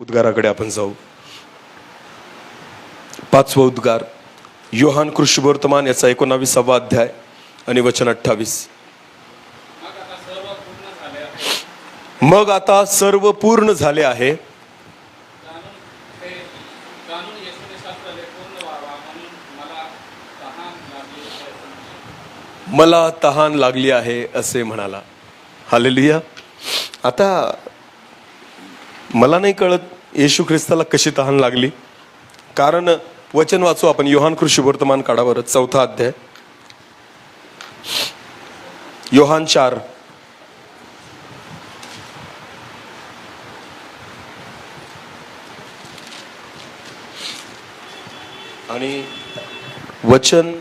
उद्गाराकडे आपण जाऊ. पाचवा उद्गार योहान कृषी वर्तमान याचा एकोणावीसावा अध्याय आणि वचन अठ्ठावीस. मग आता सर्व पूर्ण झाले आहे. मला तहान लागली आहे असे म्हणाला. हालेलुया. आता मला नाही कळत येशू ख्रिस्ताला कशी तहान लागली. कारण वचन वाचू आपण. योहान कृषी वर्तमान काढावर चौथा अध्याय. योहान चार. आणि वचन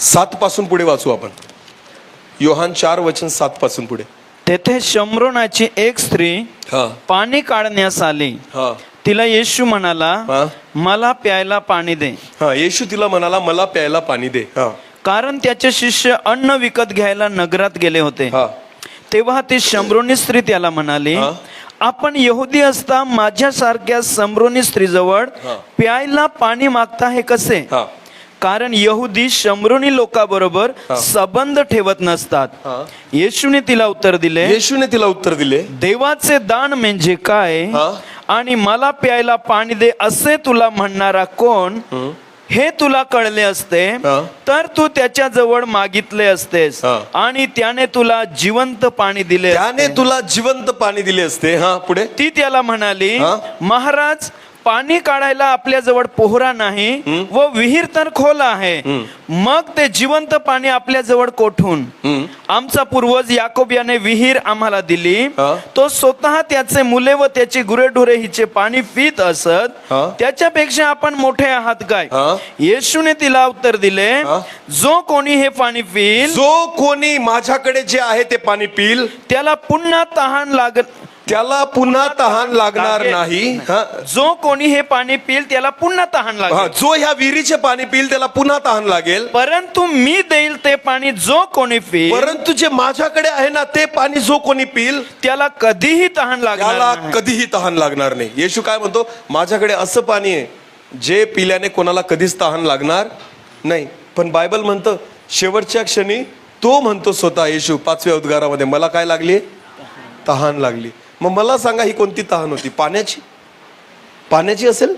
सात पासून पुढे वाचू आपण. योहान चार वचन सात पासून पुढे. तेथे शम्रोनाची एक स्त्री हा. पाणी काढण्यास आली. हा. तिला येशू म्हणाला हा. मला प्यायला पाणी दे. हा येशू तिला म्हणाला मला प्यायला पाणी दे. हा. कारण त्याचे शिष्य अन्न विकत घ्यायला नगरात गेले होते. हा. तेव्हा ती शंभरोनी स्त्री त्याला म्हणाली हा. आपण यहुदी असता माझ्यासारख्या समरोनी स्त्रीजवळ हा. प्यायला पाणी मागता हे कसे? हा. कारण यहुदी शंभरोनी लोकांबरोबर. संबंध ठेवत नसतात. येशूने तिला उत्तर दिले येशूने तिला उत्तर दिले देवाचे दान म्हणजे काय. आणि मला प्यायला पाणी दे असे तुला म्हणणारा कोण हे तुला कळले असते. तर तू त्याच्याजवळ मागितले असतेस. आणि त्याने तुला जिवंत पाणी दिले त्याने. तुला जिवंत पाणी दिले असते हा पुढे ती त्याला म्हणाली. महाराज पाणी काढायला आपल्या जवळ पोहरा नाही व विहीर तर खोल आहे मग ते जिवंत पाणी आपल्या जवळ कोठून. आमचा पूर्वज याकोब याने विहीर आम्हाला दिली. तो स्वतः त्याचे मुले व त्याची गुरेढोरे हिचे पाणी पित असत. त्याच्यापेक्षा आपण मोठे आहात काय. येशूने तिला उत्तर दिले. जो कोणी हे पाणी पिईल जो कोणी माझ्याकडे जे आहे ते पाणी पिल त्याला पुन्हा तहान लाग त्याला पुन्हा तहान लागणार लागेल. नाही. हा. जो कोणी हे पाणी पिईल त्याला पुन्हा तहान हा, लागेल जो ह्या विहिरीचे पाणी पिल त्याला पुन्हा तहान लागेल. परंतु मी देईल ते पाणी जो कोणी पिईल परंतु जे माझ्याकडे आहे ना ते पाणी जो कोणी पिल त्याला कधीही तहान लागणार त्याला नाही. कधीही तहान लागणार नाही. येशू काय म्हणतो माझ्याकडे असं पाणी आहे जे पिल्याने कोणाला कधीच तहान लागणार नाही. पण बायबल म्हणतं शेवटच्या क्षणी तो म्हणतो स्वतः येशू पाचव्या उद्गारामध्ये मला काय लागली तहान लागली. मग मला सांगा ही कोणती तहान होती? पाण्याची? पाण्याची असेल?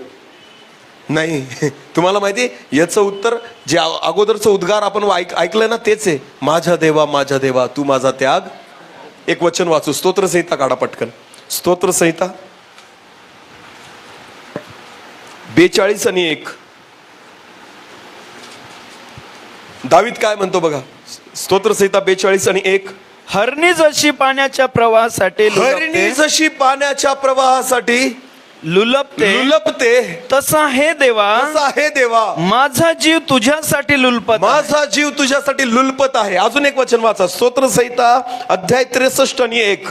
नाही. तुम्हाला माहिती आहे, याचं उत्तर जे अगोदरचं उद्गार आपण ऐक ऐकलं ना तेच आहे. माझ्या देवा माझ्या देवा तू माझा त्याग. एक वचन वाचू. स्तोत्रसंहिता काढा पटकन. स्तोत्रसंहिता. बेचाळीस आणि एक. दावीत काय म्हणतो बघा? स्तोत्रसंहिता बेचाळीस आणि एक. हरणी जशी पाण्याच्या प्रवाहासाठी हरिणी लुलपते- जशी पाण्याच्या प्रवाहासाठी लुलपते लुलपते तसा हे देवा असा हे देवा. माझा जीव तुझ्यासाठी लुलपत आहे. माझा जीव तुझ्यासाठी लुलपत आहे. अजून एक वचन वाचा. स्तोत्र संहिता अध्याय त्रेसष्ट आणि एक.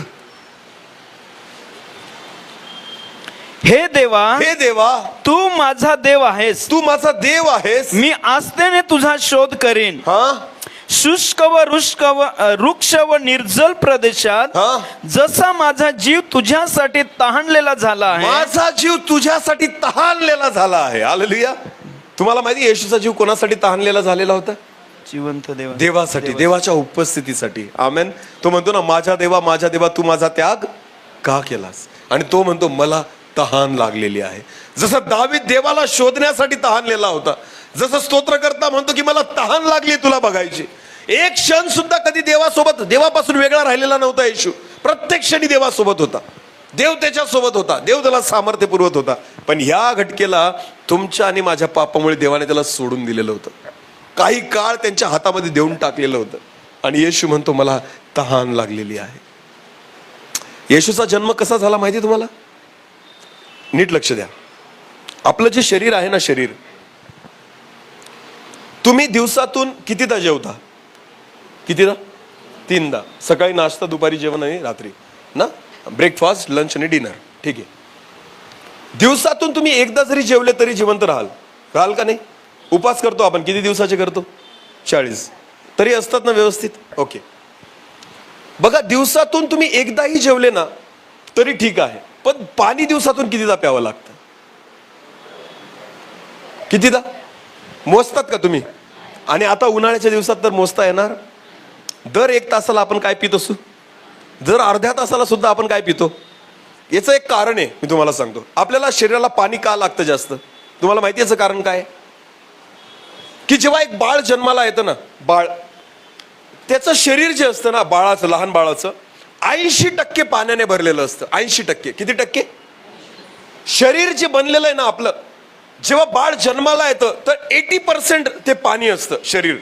हे देवा हे देवा तू माझा देव आहेस. तू माझा देव आहेस. मी आस्थेने तुझा शोध करीन. हा? शुष्क व रुष्क व वृक्ष व निर्जल प्रदेशात हा. जसा माझा जीव तुझ्यासाठी तहानलेला झाला आहे माझा जीव तुझ्यासाठी तहानलेला झाला आहे. आलेलुया तुम्हाला माहिती येशूचा जीव कोणासाठी तहानलेला झालेला होता? जिवंत देव देवासाठी देवाच्या उपस्थितीसाठी. आमेन तो म्हणतो ना माझ्या देवा माझ्या देवा तू माझा त्याग का केलास? आणि तो म्हणतो मला तहान लागलेली आहे. जसं दावीद देवाला शोधण्यासाठी तहानलेला होता जसं स्तोत्रकर्ता म्हणतो की मला तहान लागली तुला बघायची. एक क्षण सुद्धा कधी देवासोबत देवापासून वेगळा राहिलेला नव्हता येशू प्रत्येक क्षणी देवासोबत होता. देव त्याच्या सोबत होता. देव त्याला सामर्थ्य पुरवत होता. पण ह्या घटकेला तुमच्या आणि माझ्या पापामुळे देवाने त्याला सोडून दिलेलं होतं. काही काळ त्यांच्या हातामध्ये देऊन टाकलेलं होतं. आणि येशू म्हणतो मला तहान लागलेली आहे. येशूचा जन्म कसा झाला माहिती आहे तुम्हाला? नीट लक्ष द्या. आपलं जे शरीर आहे ना शरीर तुम्ही दिवसातून कितीदा जेवता? कितीदा तीनदा. सकाळी नाश्ता दुपारी जेवण आणि रात्री. ना? ब्रेकफास्ट लंच आणि डिनर ठीक आहे. दिवसातून तुम्ही एकदा जरी जेवले तरी जिवंत राहाल. राहाल का नाही? उपास करतो आपण. किती दिवसाचे करतो? चाळीस. तरी असतात ना व्यवस्थित? ओके. बघा दिवसातून तुम्ही एकदाही जेवले ना तरी ठीक आहे. पण पाणी दिवसातून कितीदा प्यावं लागतं? कितीदा? मोजतात का तुम्ही? आणि आता उन्हाळ्याच्या दिवसात तर मोजता येणार? दर एक तासाला आपण काय पित असू? दर अर्ध्या तासाला सुद्धा आपण काय पितो? याचं एक कारण आहे मी तुम्हाला सांगतो. आपल्याला शरीराला पाणी का लागतं जास्त? तुम्हाला माहिती याचं कारण काय? की जेव्हा एक बाळ जन्माला येतं ना बाळ त्याचं शरीर जे असतं ना बाळाचं लहान बाळाचं ऐंशी टक्के पाण्याने भरलेलं असतं. ऐंशी टक्के. किती टक्के? शरीर जे बनलेलं आहे ना आपलं जेव्हा बाळ जन्माला येतं तर एटी पर्सेंट ते पाणी असतं शरीर.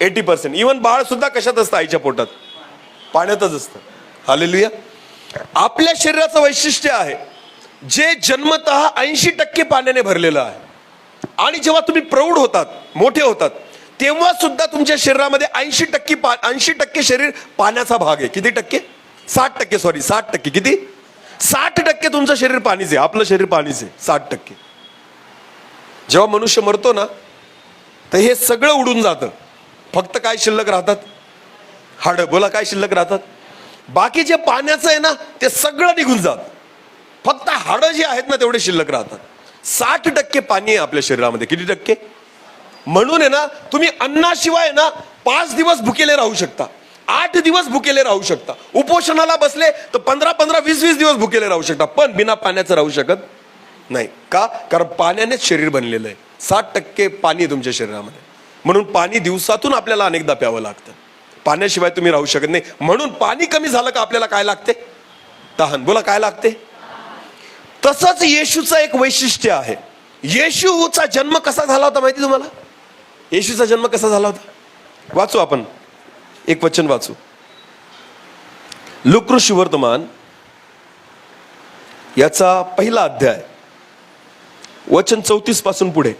Eighty percent. इवन बाळ सुद्धा कशात असतं? आईच्या पोटात. पाण्यातच असतं. हालेलुया आपल्या शरीराचं वैशिष्ट्य आहे जे जन्मत ऐंशी टक्के पाण्याने भरलेलं आहे. आणि जेव्हा तुम्ही प्रौढ होतात मोठे होतात तेव्हा सुद्धा तुमच्या शरीरामध्ये ऐंशी टक्के पा ऐंशी टक्के शरीर पाण्याचा भाग आहे. किती टक्के? साठ टक्के सॉरी साठ टक्के. किती? साठ टक्के तुमचं शरीर पाणीच आहे. आपलं शरीर पाणीच आहे. साठ टक्के. जेव्हा मनुष्य मरतो ना तर हे सगळं उडून जातं. फक्त काय शिल्लक राहतात? हाड बोला काय शिल्लक राहतात? बाकी जे पाण्याचं आहे ना ते सगळं निघून जात. फक्त हाडं जी आहेत ना तेवढे शिल्लक राहतात. साठ टक्के पाणी आहे आपल्या शरीरामध्ये. किती टक्के? म्हणून आहे ना तुम्ही अन्नाशिवाय ना पाच दिवस भुकेले राहू शकता. आठ दिवस भुकेले राहू शकता. उपोषणाला बसले तर पंधरा पंधरा वीस वीस दिवस भुकेले राहू शकता. पण बिना पाण्याचं राहू शकत नाही. का? कारण पाण्यानेच शरीर बनलेलं आहे. साठ टक्के पाणी आहे तुमच्या शरीरामध्ये. म्हणून पाणी दिवसातून आपल्याला अनेकदा प्यावं लागतं. पाण्याशिवाय तुम्ही राहू शकत नाही. म्हणून पाणी कमी झालं का आपल्याला काय लागते? तहान. बोला काय लागते? तसंच येशूचं एक वैशिष्ट्य आहे. येशूचा जन्म कसा झाला होता माहिती तुम्हाला? येशूचा जन्म कसा झाला होता? वाचू आपण. एक वचन वाचू. लुकृष वर्तमान याचा पहिला अध्याय वचन चौतीसपासून पुढे.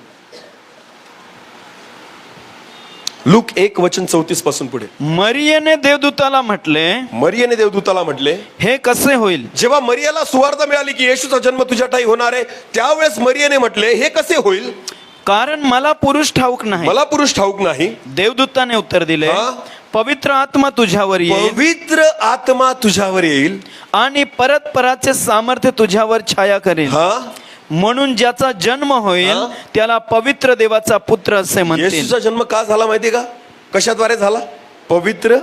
लुक एक वचन चौतीसपासून पुढे. मरियेने देवदूताला म्हटले मरियाने देवदूताला म्हटले हे कसे होईल? जेव्हा मरियाला सुवार्थ मिळाली की येशूचा जन्म तुझ्या ठाई होणार आहे त्यावेळेस मरियाने म्हटले हे कसे होईल? कारण मला पुरुष ठाऊक नाही. मला पुरुष ठाऊक नाही. देवदूताने उत्तर दिले हा? पवित्र आत्मा तुझ्यावर येईल. पवित्र आत्मा तुझ्यावर येईल? आणि परत पराचे सामर्थ्य तुझ्यावर छाया करेल. हा? म्हणून ज्याचा जन्म होईल? त्याला पवित्र देवाचा पुत्र असे म्हणतील. येशूचा जन्म का झाला माहितीये का? कशाद्वारे झाला? पवित्र?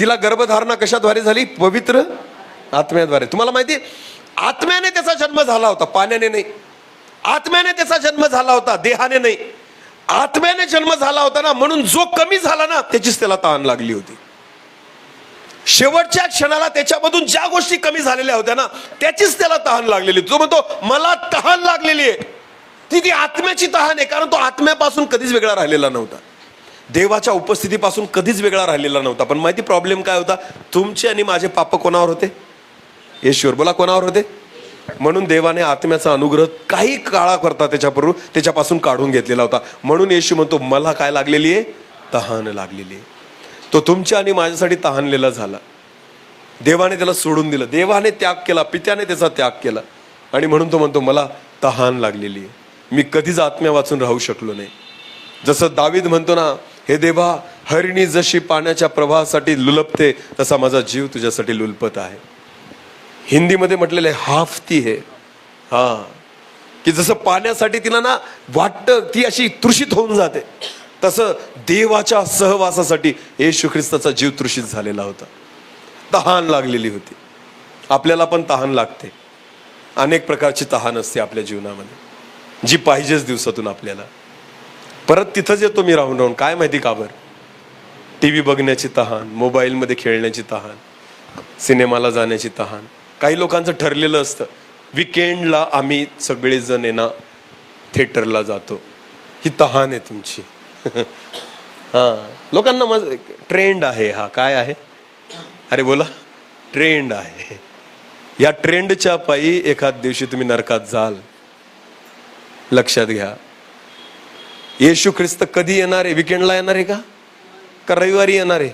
तिला गर्भधारणा कशाद्वारे झाली? पवित्र? आत्म्याद्वारे. तुम्हाला माहिती आत्म्याने त्याचा जन्म झाला होता पाण्याने नाही. आत्म्याने त्याचा जन्म झाला होता देहाने नाही. आत्म्याने जन्म झाला होता ना म्हणून जो कमी झाला ना त्याचीच त्याला तहान लागली होती. शेवटच्या क्षणाला त्याच्यामधून ज्या गोष्टी कमी झालेल्या होत्या ना त्याचीच त्याला तहान लागलेली. तो म्हणतो मला तहान लागलेली आहे. ती ती आत्म्याची तहान आहे कारण तो आत्म्यापासून कधीच वेगळा राहिलेला नव्हता. देवाच्या उपस्थितीपासून कधीच वेगळा राहिलेला नव्हता. पण माहिती प्रॉब्लेम काय होता? तुमचे आणि माझे पाप कोणावर होते? येशूवर. बोला कोणावर होते? म्हणून देवाने आत्म्याचा अनुग्रह काही काळाकरता त्याच्याबरोबर त्याच्यापासून काढून घेतलेला होता. म्हणून येशू म्हणतो मला काय लागलेली आहे? तहान लागलेली आहे. तो तुमच्या आणि माझ्यासाठी तहानलेला झाला. देवाने त्याला सोडून दिलं. देवाने त्याग केला पित्याने त्याचा त्याग केला. आणि म्हणून तो म्हणतो मला तहान लागलेली आहे. मी कधीच आत्म्या वाचून राहू शकलो नाही. जसं दावीद म्हणतो ना हे देवा हरिणी जशी पाण्याच्या प्रवाहासाठी लुलपते तसा माझा जीव तुझ्यासाठी लुलपत आहे. हिंदीमध्ये म्हटलेलं आहे हाफती हे. हा. की जसं पाण्यासाठी तिला ना वाटतं ती अशी तृषित होऊन जाते. तसं देवाच्या सहवासासाठी येशू ख्रिस्ताचा जीव तृषित झालेला होता. तहान लागलेली होती. आपल्याला पण तहान लागते. अनेक प्रकारची तहान असते आपल्या जीवनामध्ये. जी पाहिजेच दिवसातून आपल्याला. परत तिथंच येतो मी राहून राहून. काय माहिती का बरं? टी व्ही बघण्याची तहान मोबाईलमध्ये खेळण्याची तहान सिनेमाला जाण्याची तहान. काही लोकांचं ठरलेलं असतं. विकेंडला आम्ही सगळेजण आहे ना थिएटरला जातो. ही तहान आहे तुमची. हां. लोकांना मज ट्रेंड आहे हा. काय आहे? अरे बोला. ट्रेंड आहे. या ट्रेंडच्या पायी एखाद दिवशी तुम्ही नरकात जाल. लक्षात घ्या. येशू ख्रिस्त कधी येणार आहे? विकेंडला येणार आहे का? का रविवारी येणार आहे?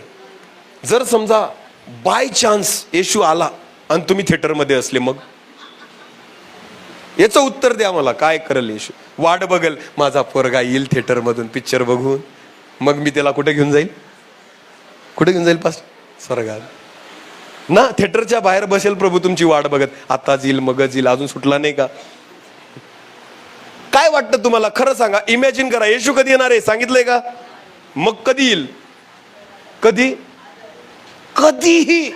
जर समजा बाय चान्स येशू आला आणि तुम्ही थिएटरमध्ये असले मग? याचं उत्तर द्या मला काय करेल येशू वाट बघेल माझा पोरगा येईल थिएटरमधून पिक्चर बघून. मग मी त्याला कुठे घेऊन जाईल? कुठे घेऊन जाईल पास? स्वर्गात. ना थिएटरच्या बाहेर बसेल प्रभू तुमची वाट बघत. आताच येईल मगच येईल अजून सुटला नाही का? काय वाटतं तुम्हाला? खरं सांगा इमॅजिन करा येशू कधी येणार आहे? सांगितलंय का? मग कधी येईल? कधी? कधीही.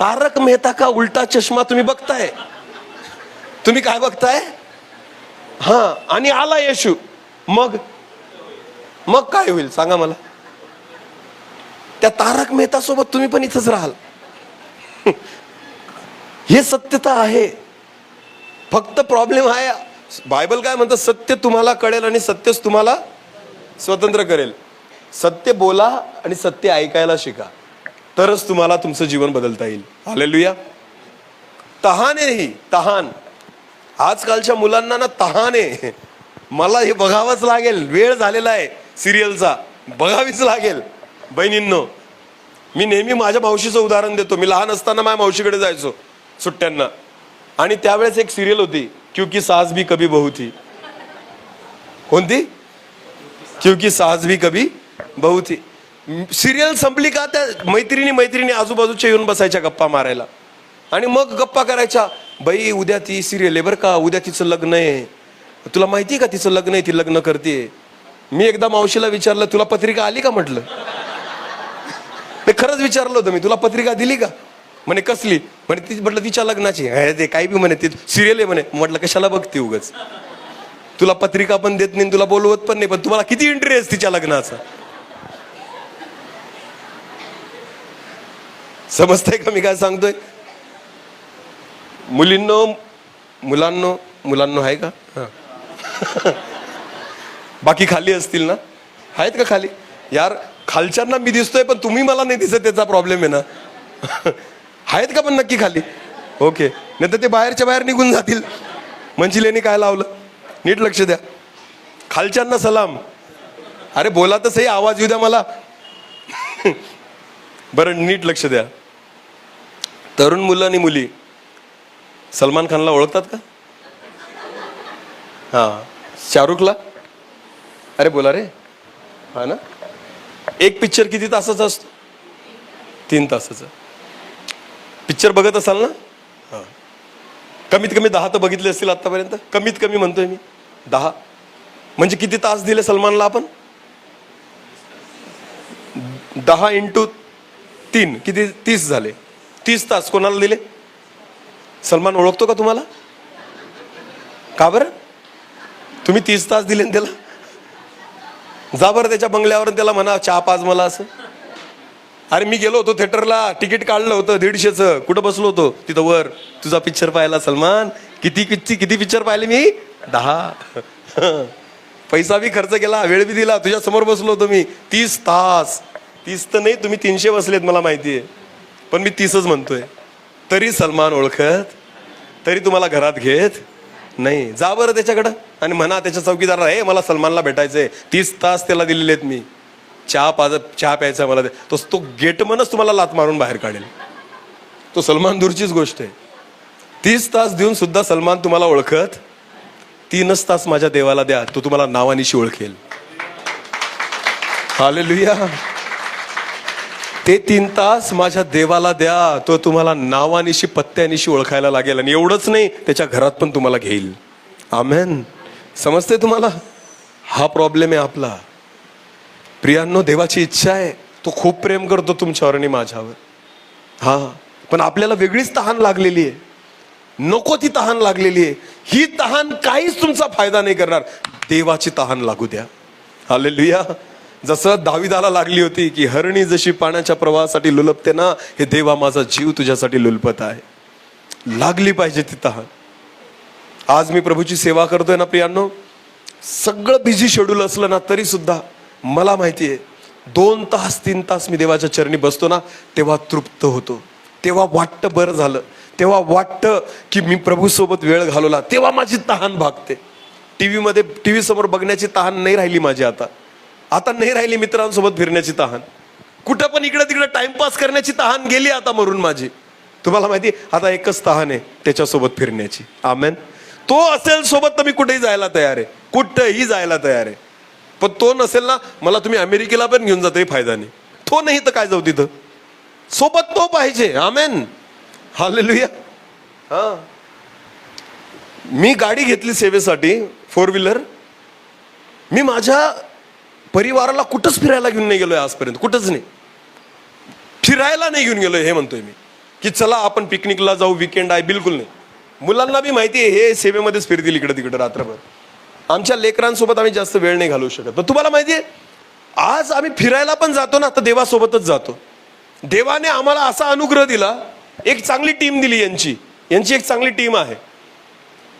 तारक मेहता का उलटा चष्मा तुम्ही बघताय? तुम्ही काय बघताय? हा आणि आला येशू. मग? मग काय होईल? सांगा मला. त्या तारक मेहता सोबत तुम्ही पण इथंच राहाल. हे सत्यता आहे. फक्त प्रॉब्लेम आहे बायबल काय म्हणतं? सत्य तुम्हाला कळेल आणि सत्यच तुम्हाला स्वतंत्र करेल. सत्य बोला आणि सत्य ऐकायला शिका. तरच तुम्हाला तुमचं जीवन बदलता येईल. आलेलुया तहान आहे ही तहान. आजकालच्या मुलांना ना तहान. आहे मला हे बघावंच लागेल. वेळ झालेला आहे सिरियलचा. बघावीच लागेल. बहिणींनो मी नेहमी माझ्या मावशीचं उदाहरण देतो. मी लहान असताना माझ्या मावशीकडे जायचो सुट्ट्यांना. आणि त्यावेळेस एक सिरियल होती क्युकी सास भी कभी बहू थी. कोणती? क्युकी सास भी कभी बहू थी. सिरियल संपली का त्या मैत्रिणी मैत्रिणी आजूबाजूच्या येऊन बसायच्या गप्पा मारायला? आणि मग गप्पा करायच्या. बाई उद्या ती सिरियल आहे बरं का उद्या तिचं लग्न आहे. तुला माहिती आहे का तिचं लग्न आहे ती लग्न करते. मी एकदा मावशीला विचारलं तुला पत्रिका आली का? म्हटलं. ते खरंच विचारलं होतं मी तुला पत्रिका दिली का? म्हणे कसली? म्हणे ती म्हटलं तिच्या लग्नाची ते काही बी म्हणे ती सिरियल आहे म्हणे. म्हटलं कशाला बघते उगच? तुला पत्रिका पण देत नाही तुला बोलवत पण नाही पण तुम्हाला किती इंटरेस्ट तिच्या लग्नाचा? समजतंय का मी काय सांगतोय? मुलींनो मुलांनो मुलांनो आहे का? हा. बाकी खाली असतील ना? आहेत का खाली? यार खालच्यांना मी दिसतोय पण तुम्ही मला नाही दिसत त्याचा प्रॉब्लेम आहे ना? आहेत का पण नक्की खाली? ओके नाही तर ते बाहेरच्या बाहेर निघून जातील. मंजिलेने काय लावलं? नीट लक्ष द्या. खालच्यांना सलाम. अरे बोला तर सही आवाज येऊ द्या मला. बरं नीट लक्ष द्या. तरुण मुलं आणि मुली. सलमान खानला ओळखतात का? हा. शाहरुखला? अरे बोला रे. हा ना? एक पिक्चर किती तासाचा असतो? तीन तासाचा. पिक्चर बघत असाल ना? हा. कमीत कमी दहा तर बघितले असतील आतापर्यंत. कमीत कमी म्हणतोय मी. दहा. म्हणजे किती तास दिले सलमानला आपण? दहा इंटू तीन. किती? तीस झाले. तीस तास कोणाला दिले? सलमान ओळखतो का तुम्हाला? का बरं? तुम्ही तीस तास दिले त्याला? जा बरं त्याच्या बंगल्यावर त्याला म्हणा चहा पाच मला असं. अरे मी गेलो होतो थिएटरला तिकीट काढलं होतं दीडशेचं. कुठं बसलो होतो? तिथं वर. तुझा पिक्चर पाहिला सलमान. किती किती किती पिक्चर पाहिले मी? दहा. पैसा बी खर्च केला वेळ बी दिला. तुझ्या समोर बसलो होतो मी. तीस तास. तीस तर नाही तुम्ही तीनशे बसलेत मला माहिती आहे पण मी तीसच म्हणतोय. तरी सलमान ओळखत तरी तुम्हाला घरात घेत? नाही. जा बरं त्याच्याकडं आणि म्हणा त्याच्या चौकीदार हे मला सलमानला भेटायचंय. तीस तास त्याला दिलेले आहेत मी. चहा पाज चहा प्यायचा मला तो. तो गेटमनच तुम्हाला लात मारून बाहेर काढेल. तो सलमान दूरचीच गोष्ट आहे. तीस तास देऊन सुद्धा सलमान तुम्हाला ओळखत? तीनच तास माझ्या देवाला द्या. तो तुम्हाला नावानिशी ओळखेल. हालेलुया. ते तीन तास माझ्या देवाला द्या तो तुम्हाला नावानिशी पत्त्यानिशी ओळखायला लागेल आणि एवढंच नाही त्याच्या घरात पण तुम्हाला घेईल. आमेन. समजते तुम्हाला? हा प्रॉब्लेम आहे आपला. प्रियांनो देवाची इच्छा आहे. तो खूप प्रेम करतो तुमच्यावर आणि माझ्यावर. हा. पण आपल्याला वेगळीच तहान लागलेली आहे. नको ती तहान लागलेली आहे. ही तहान काहीच तुमचा फायदा नाही करणार. देवाची तहान लागू द्या. हालेलुया जसं दाविदाला लागली होती की हरणी जशी पाण्याच्या प्रवाहासाठी लुलपते ना हे देवा माझा जीव तुझ्यासाठी लुलपत आहे. लागली पाहिजे ती तहान. आज मी प्रभूची सेवा करतोय ना प्रियांनो? सगळं बिझी शेड्यूल असलं ना तरी सुद्धा मला माहिती आहे दोन तास तीन तास मी देवाच्या चरणी बसतो ना तेव्हा तृप्त होतो. तेव्हा वाटतं बरं झालं. तेव्हा वाटतं की मी प्रभूसोबत वेळ घालवला. तेव्हा माझी तहान भागते. टी व्हीमध्ये टी व्ही समोर बघण्याची तहान नाही राहिली माझी आता. आता नाही राहिली मित्रांसोबत फिरण्याची तहान. कुठं पण इकडे तिकडे टाइमपास करण्याची तहान गेली आता मरून माझी. तुम्हाला माहिती आता एकच तहान आहे त्याच्यासोबत फिरण्याची. आमेन. तो असेल सोबत तर मी कुठेही जायला तयार आहे. कुठंही जायला तयार आहे. पण तो नसेल ना मला तुम्ही अमेरिकेला पण घेऊन जा फायदा नाही. तो नाही तर काय जाऊ तिथं? सोबत तो पाहिजे. आमेन. हालेलुया हा. मी गाडी घेतली सेवेसाठी फोर व्हीलर मी माझ्या परिवाराला कुठंच फिरायला घेऊन नाही गेलोय आजपर्यंत कुठंच नाही. फिरायला नाही घेऊन गेलोय हे म्हणतोय मी की चला आपण पिकनिकला जाऊ विकेंड आहे बिलकुल नाही. मुलांना बी माहिती आहे हे सेवेमध्येच फिरतील इकडे तिकडे रात्रभर. आमच्या लेकरांसोबत आम्ही जास्त वेळ नाही घालवू शकत. तर तुम्हाला माहिती आहे आज आम्ही फिरायला पण जातो ना तर देवासोबतच जातो. देवाने आम्हाला असा अनुग्रह दिला एक चांगली टीम दिली यांची. यांची एक चांगली टीम आहे.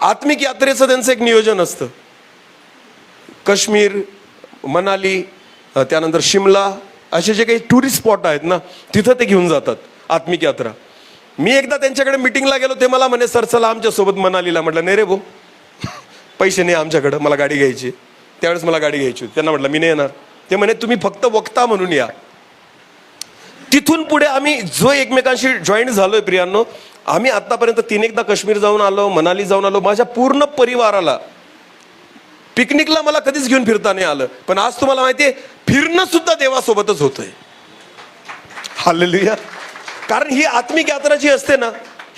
आत्मिक यात्रेचं त्यांचं एक नियोजन असतं. काश्मीर मनाली त्यानंतर शिमला असे जे काही टुरिस्ट स्पॉट आहेत ना तिथं ते घेऊन जातात आत्मिक यात्रा. मी एकदा त्यांच्याकडे मिटिंगला गेलो ते मला म्हणे सर चला आमच्यासोबत मनालीला. म्हटलं नाही रे भाऊ पैसे नाही आमच्याकडं मला गाडी घ्यायची त्यावेळेस मला गाडी घ्यायची होती. त्यांना म्हटलं मी नाही येणार. ते म्हणे तुम्ही फक्त वक्ता म्हणून या. तिथून पुढे आम्ही जो एकमेकांशी जॉईन झालोय प्रियांनो आम्ही आतापर्यंत तीन एकदा काश्मीर जाऊन आलो मनाली जाऊन आलो माझ्या पूर्ण परिवाराला पिकनिकला मला कधीच घेऊन फिरता नाही आलं. पण आज तुम्हाला माहितीये फिरणं सुद्धा देवासोबतच होतंय. हालेलुया. कारण ही आत्मिक यात्रा जी असते ना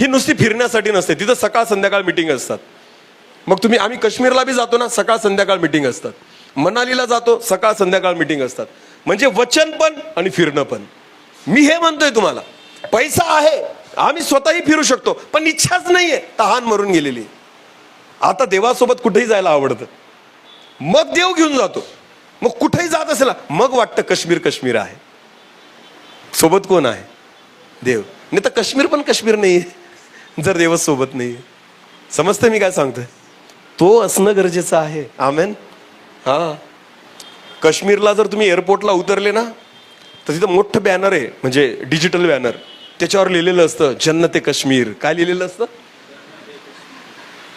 ही नुसती फिरण्यासाठी नसते. तिथं सकाळ संध्याकाळ मिटिंग असतात. मग तुम्ही आम्ही काश्मीरला बी जातो ना सकाळ संध्याकाळ मिटिंग असतात. मनालीला जातो सकाळ संध्याकाळ मिटिंग असतात. म्हणजे वचन पण आणि फिरणं पण. मी हे म्हणतोय तुम्हाला पैसा आहे आम्ही स्वतःही फिरू शकतो पण इच्छाच नाहीये तहान मरून गेलेली. आहे. आता देवासोबत कुठेही जायला आवडतं. मग देव घेऊन जातो. मग कुठेही जात असेल मग वाटतं काश्मीर काश्मीर आहे. सोबत कोण आहे? देव. नाही तर काश्मीर पण काश्मीर आहे जर देवच सोबत नाहीये. समजतं मी काय सांगतोय? तो असणं गरजेचं आहे. आमेन. हा. काश्मीरला जर तुम्ही एअरपोर्टला उतरले ना तर तिथं मोठं बॅनर आहे. म्हणजे डिजिटल बॅनर त्याच्यावर लिहिलेलं असतं जन्नत ते काश्मीर. काय लिहिलेलं असतं?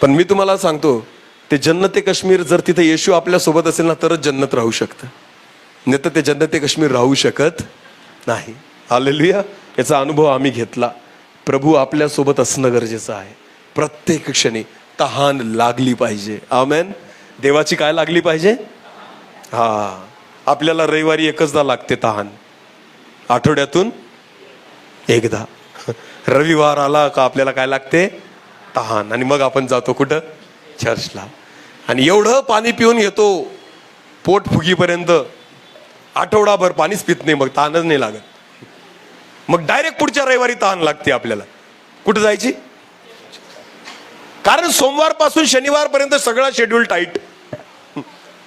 पण मी तुम्हाला सांगतो ते जन्नत काश्मीर जर तिथे येशू आपल्यासोबत असेल ना तरच जन्नत राहू शकतं. नाही तर ते जन्नत काश्मीर राहू शकत नाही. आलेलुया याचा अनुभव आम्ही घेतला. प्रभू आपल्यासोबत असणं गरजेचं आहे. प्रत्येक क्षणी तहान लागली पाहिजे. आमेन देवाची काय लागली पाहिजे? हा. आपल्याला रविवारी एकचदा लागते तहान. आठवड्यातून एकदा. रविवार आला का आपल्याला काय लागते? तहान. आणि मग आपण जातो कुठं? चर्चला. आणि एवढं पाणी पिऊन घेतो पोट फुगीपर्यंत आठवडाभर पाणीच पित नाही मग तहानच नाही लागत. मग डायरेक्ट पुढच्या रविवारी ताण लागते आपल्याला. कुठं जायची? कारण सोमवारपासून शनिवारपर्यंत सगळा शेड्यूल टाईट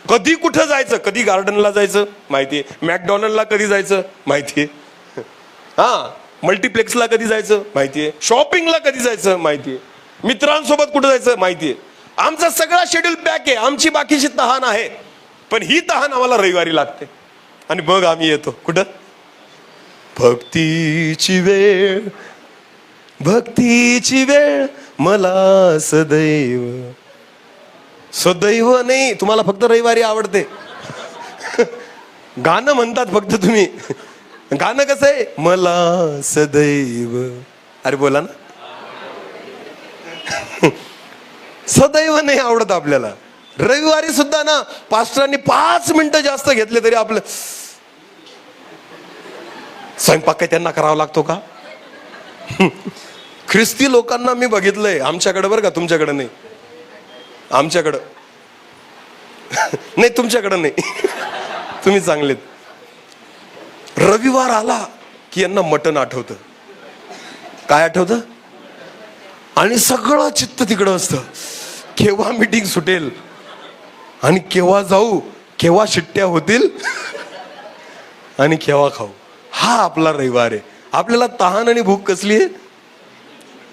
कधी कुठं जायचं? कधी गार्डनला जायचं? माहितीये. मॅकडॉनल्डला कधी जायचं? माहितीये. हा मल्टिप्लेक्सला कधी जायचं? माहितीये. शॉपिंगला कधी जायचं? माहितीये. मित्रांसोबत कुठं जायचं? माहितीये. आमचा सगळा शेड्यूल पॅक आहे. आमची बाकीची तहान आहे. पण ही तहान आम्हाला रविवारी लागते. आणि मग आम्ही येतो. कुठं? भक्तीची वेळ. भक्तीची वेळ मला सदैव. सदैव नाही. तुम्हाला फक्त रविवारी आवडते. गाणं म्हणतात फक्त तुम्ही. गाणं कसं आहे? मला सदैव. अरे बोला ना. सदैव नाही आवडत आपल्याला. रविवारी सुद्धा ना पास्टरांनी पाच मिनिटं जास्त घेतले तरी आपलं स्वयंपाक काय त्यांना करावा लागतो का? ख्रिस्ती लोकांना मी बघितलंय आमच्याकडे बरं का तुमच्याकडे नाही. आमच्याकडं. नाही तुमच्याकडं नाही. तुम्ही चांगलेत. रविवार आला की यांना मटण आठवतं. काय आठवतं? आणि सगळं चित्त तिकडं असतं. केव्हा मीटिंग सुटेल? आणि केव्हा जाऊ? केव्हा शिट्ट्या होतील? आणि केव्हा खाऊ? हा आपला रविवार आहे. आपल्याला तहान आणि भूक कसली आहे?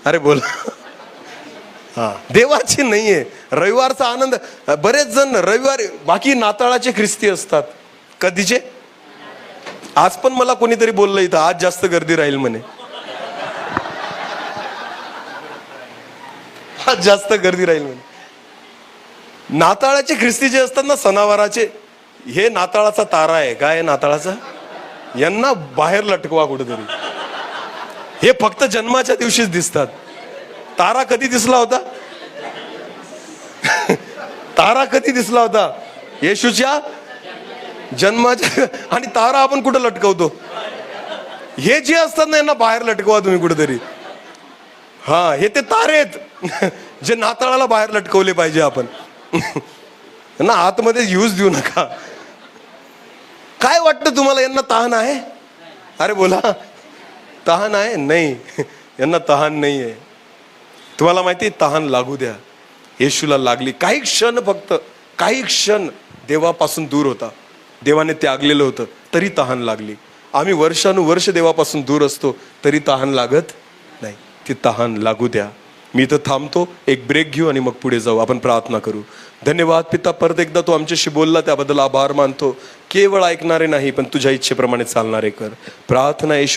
अरे बोला. हा देवाची नाही आहे. रविवारचा आनंद. बरेच जण रविवारी बाकी नाताळाचे ख्रिस्ती असतात. कधीचे? आज पण मला कोणीतरी बोललं इथं आज जास्त गर्दी राहील म्हणे. आज जास्त गर्दी राहील म्हणे. नाताळाचे ख्रिस्ती जे असतात ना सणावाराचे हे नाताळाचा तारा आहे. काय नाताळाचा? यांना बाहेर लटकवा कुठेतरी. हे फक्त जन्माच्या दिवशीच दिसतात. तारा कधी दिसला होता? तारा कधी दिसला होता? येशूच्या जन्माच्या आणि तारा आपण कुठं लटकवतो? हे जे असतात ना यांना बाहेर लटकवा तुम्ही कुठेतरी. हा हे ते तारे आहेत. जे नाताळाला बाहेर लटकवले पाहिजे आपण. यांना आतमध्ये यूज देऊ नका. काय वाटतं तुम्हाला यांना तहान आहे? अरे बोला. तहान आहे? नाही. यांना तहान नाही आहे तुम्हाला माहिती आहे, तहान लागू द्या. येशूला लागली. काही क्षण फक्त काही क्षण देवापासून दूर होता. देवाने त्यागलेलं होतं तरी तहान लागली. आम्ही वर्षानुवर्ष देवापासून दूर असतो तरी तहान लागत नाही. ती तहान लागू द्या. मी इथं थांबतो एक ब्रेक घेऊ आणि मग पुढे जाऊ. आपण प्रार्थना करू. धन्यवाद पिता परत एकदा तू आमच्याशी बोलला त्याबद्दल आभार मानतो. केवळ ऐकणारे नाही पण तुझ्या इच्छेप्रमाणे चालणारे कर. प्रार्थना येशू